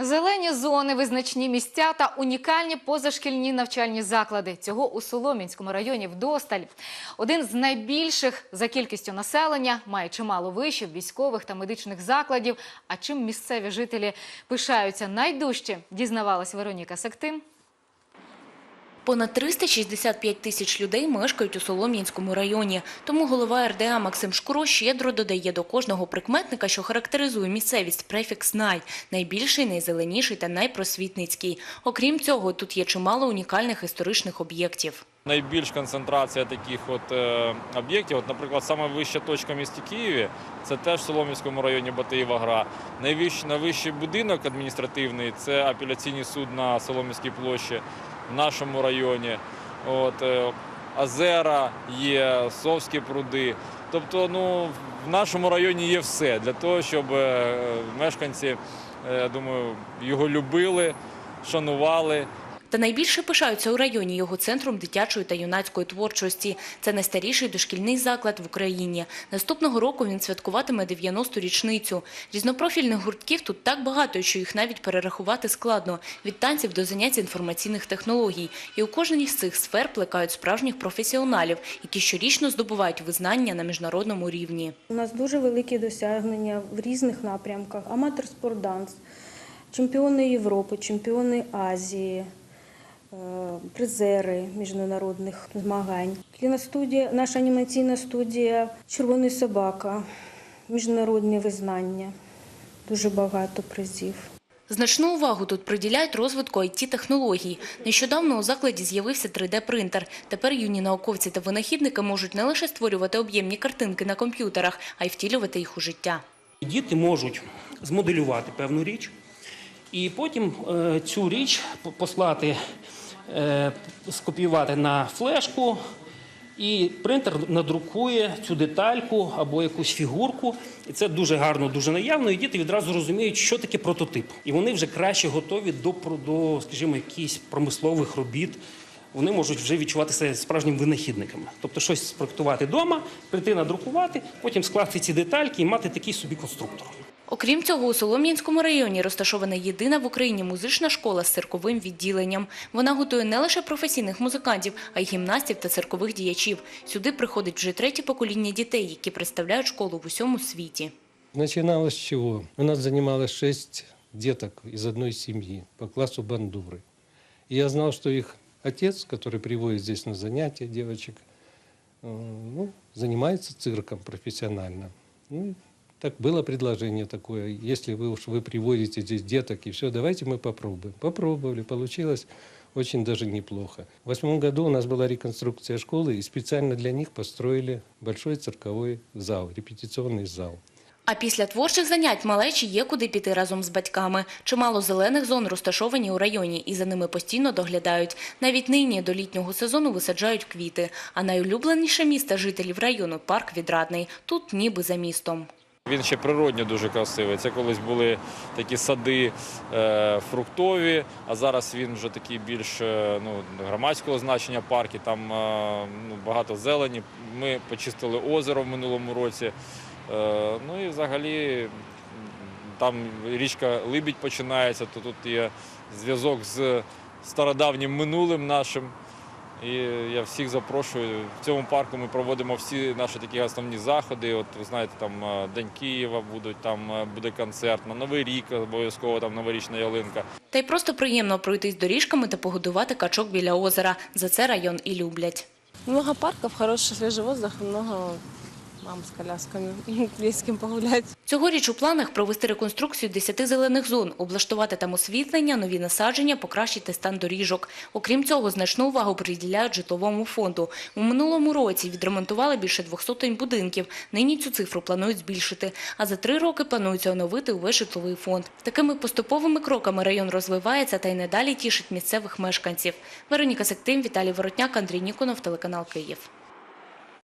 Зелені зони, визначні місця та унікальні позашкільні навчальні заклади. Цього у Солом'янському районі вдосталь. Один з найбільших за кількістю населення має чимало вишів, військових та медичних закладів. А чим місцеві жителі пишаються найдужче, дізнавалась Вероніка Сектин. Понад 365 тисяч людей мешкають у Солом'янському районі. Тому голова РДА Максим Шкуро щедро додає до кожного прикметника, що характеризує місцевість префікс «най» – найбільший, найзеленіший та найпросвітницький. Окрім цього, тут є чимало унікальних історичних об'єктів. Найбільш концентрація таких от е, об'єктів, от, наприклад, саме вища точка в місті Києві, це теж в Солом'янському районі Батиєва гра. Найвищий, найвищий будинок адміністративний це апеляційний суд на Солом'янській площі в нашому районі. От, Азера озера є, Совські пруди. Тобто, ну, в нашому районі є все для того, щоб е, мешканці, е, я думаю, його любили, шанували. Та найбільше пишаються у районі його центром дитячої та юнацької творчості. Це найстаріший дошкільний заклад в Україні. Наступного року він святкуватиме 90-ту річницю. Різнопрофільних гуртків тут так багато, що їх навіть перерахувати складно. Від танців до занять інформаційних технологій. І у кожній з цих сфер плекають справжніх професіоналів, які щорічно здобувають визнання на міжнародному рівні. У нас дуже великі досягнення в різних напрямках: аматор спортданс, чемпіони Європи, чемпіони Азії, призери міжнародних змагань. Кіностудія, наша анімаційна студія Червоний собака, міжнародні визнання. Дуже багато призів. Значну увагу тут приділяють розвитку IT-технологій. Нещодавно у закладі з'явився 3D-принтер. Тепер юні науковці та винахідники можуть не лише створювати об'ємні картинки на комп'ютерах, а й втілювати їх у життя. Діти можуть змоделювати певну річ і потім е, цю річ по- послати, е, скопіювати на флешку, і принтер надрукує цю детальку або якусь фігурку. І це дуже гарно, дуже наявно. І діти відразу розуміють, що таке прототип. І вони вже краще готові до, до скажімо, якихось промислових робіт. Вони можуть вже відчувати себе справжніми винахідниками. Тобто щось спроектувати вдома, прийти надрукувати, потім скласти ці детальки і мати такий собі конструктор. Окрім цього, у Солом'янському районі розташована єдина в Україні музична школа з цирковим відділенням. Вона готує не лише професійних музикантів, а й гімнастів та циркових діячів. Сюди приходить вже третє покоління дітей, які представляють школу в усьому світі. Начиналось с чего? У нас занималось шесть деток из одной семьи по классу бандуры. И я знал, что их отец, который приводит здесь на занятия девочек, э, ну, занимается цирком профессионально. Ну, и так было предложение такое, если вы уж вы приводите здесь деток и все, давайте мы попробуем. Попробовали, получилось очень даже неплохо. В восьмом году у нас была реконструкция школы, и специально для них построили большой цирковой зал, репетиционный зал. А після творчих занять малечі є куди піти разом з батьками. Чимало зелених зон розташовані у районі і за ними постійно доглядають. Навіть нині до літнього сезону висаджають квіти. А найулюбленіше місто жителів району – парк Відрадний. Тут ніби за містом. Він ще природньо дуже красивий. Це колись були такі сади е, фруктові, а зараз він вже такий більш е, ну, громадського значення парки. Там е, ну, багато зелені. Ми почистили озеро в минулому році. Е, ну і взагалі там річка Либідь починається, то тут є зв'язок з стародавнім минулим нашим. І я всіх запрошую. В цьому парку ми проводимо всі наші такі основні заходи. От ви знаєте, там е, День Києва будуть, там е, буде концерт, на Новий рік обов'язково там новорічна ялинка. Та й просто приємно пройтись доріжками та погодувати качок біля озера. За це район і люблять. Много парків, хороший свіжий воздух, много мам с колясками, есть с кем погулять. Цьогоріч у планах провести реконструкцію 10 зелених зон, облаштувати там освітлення, нові насадження, покращити стан доріжок. Окрім цього, значну увагу приділяють житловому фонду. У минулому році відремонтували більше 200 будинків. Нині цю цифру планують збільшити. А за три роки планується оновити увесь житловий фонд. Такими поступовими кроками район розвивається та й надалі тішить місцевих мешканців. Вероніка Сектим, Віталій Воротняк, Андрій Ніконов, телеканал Київ.